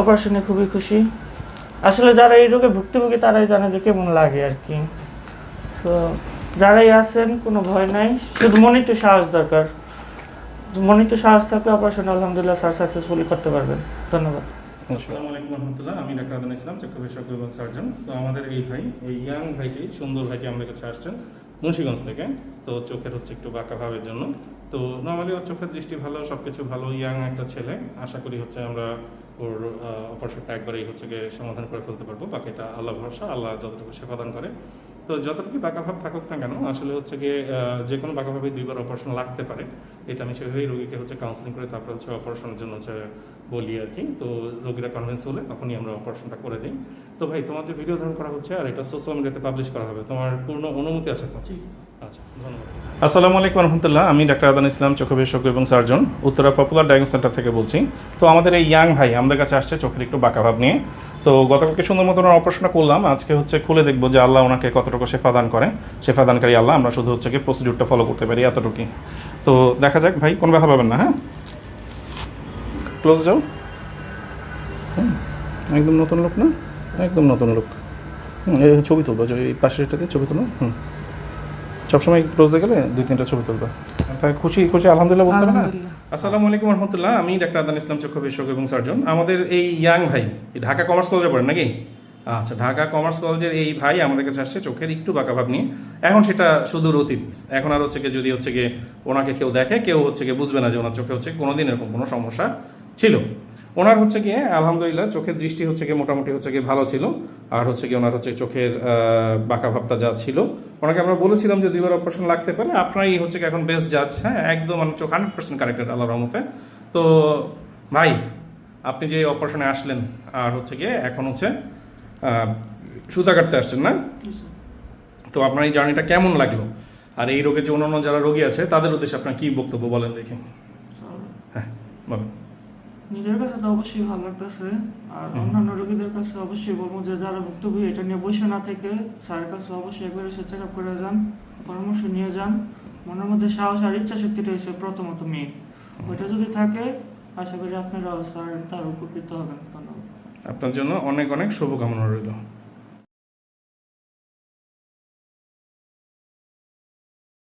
অপারেশনে খুবই খুশি। আসলে যারা এই রোগে ভুক্তভোগী, তারাই জানে যে কেমন লাগে আর কি। সো যারাই আছেন, কোনো ভয় নাই। শুধু মনে একটু সাহস দরকার। মনে একটু সাহস থাকলে অপারেশন আলহামদুলিল্লাহ স্যার সাকসেসফুলি করতে পারবেন। ধন্যবাদ। আসসালামু আলাইকুম রহমতুল্লাহ। আমি ডাক্তার আদান ইসলাম চক্ষু বিশেষজ্ঞ সার্জন তো আমাদের এই ভাই, এই ইয়াং ভাইটি, সুন্দর ভাইটি আমাদের কাছে আসছেন। মুন্সিগঞ্জ থেকে। তো চোখের হচ্ছে একটু বাঁকা ভাবের জন্য। তো নর্মালি ওর চোখের দৃষ্টি ভালো সব কিছু ভালো ইয়াং একটা ছেলে। আশা করি হচ্ছে আমরা ওর অপারেশনটা একবারেই হচ্ছে গিয়ে সমাধান করে ফেলতে পারব। বাকিটা আল্লাহ ভরসা, আল্লাহ যতটুকু সেবাদান করে। তো যতটুকু বাঁকা ভাব থাকুক না কেন আসলে হচ্ছে গিয়ে যে কোনো বাঁকা ভাবে দুইবার অপারেশন লাগতে পারে। এটা আমি সেভাবেই রোগীকে হচ্ছে কাউন্সিলিং করে তারপর হচ্ছে অপারেশনের জন্য হচ্ছে বলি আর কি। তো রোগীরা কনভিন্স হলে তখনই আমরা অপারেশনটা করে দিই। তো ভাই তোমার যে ভিডিও ধারণ করা হচ্ছে আর এটা সোশ্যাল মিডিয়াতে পাবলিশ করা হবে তোমার পূর্ণ অনুমতি আছে তো? আচ্ছা ধন্যবাদ। আসসালামু আলাইকুম রহমতুল্লাহ আমি ডাক্তার আদান ইসলাম চোখ বিশেষজ্ঞ এবং surgeon Uttara popular diagnostic centre থেকে বলছি। তো আমাদের এই ইয়াং ভাই আমাদের কাছে আসছে চোখের একটু বাঁকা ভাব নিয়ে। তো গতকালকে সুন্দর মতন অপারেশনটা করলাম। আজকে হচ্ছে খুলে দেখব যে আল্লাহ ওনাকে কতটুকু শেফা দান করে শেফা দানকারী আল্লাহ, আমরা শুধু হচ্ছে কি প্রসিডিউরটা ফলো করতে পারি এতটুকুই। তো দেখা যাক ভাই, কোনো ব্যথা পাবেন না হ্যাঁ? ক্লোজ যাও। একদম নতুন লোক না? একদম নতুন লোক হুম ছবি তুলবো, যে এই পাশের এটাতে ছবি তুলো হুম। সবসময় ক্লোজে গেলে দুই তিনটা ছবি তুলবে। তাই খুশি খুশি, আলহামদুলিল্লাহ বলতে হবে না? আসসালামু আলাইকুম রহমতুল্লাহ, আমি ডাক্তার আদান ইসলাম চক্ষু বিশেষজ্ঞ এবং সার্জন। আমাদের এই ইয়াং ভাই ঢাকা কমার্স কলেজে পড়েন নাকি? আচ্ছা ঢাকা কমার্স কলেজের এই ভাই আমাদের কাছে আসছে চোখের একটু বাঁকা ভাব নিয়ে। এখন সেটা সুদূর অতীত। এখন আর হচ্ছে গিয়ে যদি হচ্ছে গিয়ে ওনাকে কেউ দেখে, কেউ হচ্ছে গিয়ে বুঝবে না যে ওনার চোখে হচ্ছে কোনোদিন এরকম কোনো সমস্যা ছিল। ওনার হচ্ছে গিয়ে আলহামদুলিল্লাহ চোখের দৃষ্টি হচ্ছে গিয়ে মোটামুটি হচ্ছে গিয়ে ভালো ছিল। আর হচ্ছে গিয়ে ওনার হচ্ছে চোখের বাঁকা ভাবটা যা ছিল। ওনাকে আমরা বলেছিলাম যে দুইবার অপারেশন লাগতে পারে। আপনারই হচ্ছে এখন বেস্ট জাজ হ্যাঁ একদম মানে চোখ হান্ড্রেড পার্সেন্ট কারেক্টেড আল্লাহ রহমতে। তো ভাই আপনি যে অপারেশনে আসলেন আর হচ্ছে গিয়ে এখন হচ্ছে সুতা কাটতে আসছেন না? তো আপনার এই জার্নিটা কেমন লাগল? আর এই রোগে যে অন্যান্য যারা রোগী আছে তাদের উদ্দেশ্যে আপনার কি বক্তব্য বলেন দেখি। হ্যাঁ বলেন। নিজের কাছে তো অবশ্যই ভালো লাগতেছে। আর অন্যান্য রোগীদের কাছে অবশ্যই বলব যে যারা ভুক্তভোগী এটা নিয়ে বসে না থেকে স্যারের কাছে অবশ্যই একবার এসে চেক আপ করে যান পরামর্শ নিয়ে যান। মনের মধ্যে সাহস আর ইচ্ছা শক্তিটা হচ্ছে প্রথমত মেয়ে ওইটা যদি থাকে আশা করি আপনারা স্যার তার উপকৃত হবেন। ধন্যবাদ। আপনার জন্য অনেক অনেক শুভকামনা রইল।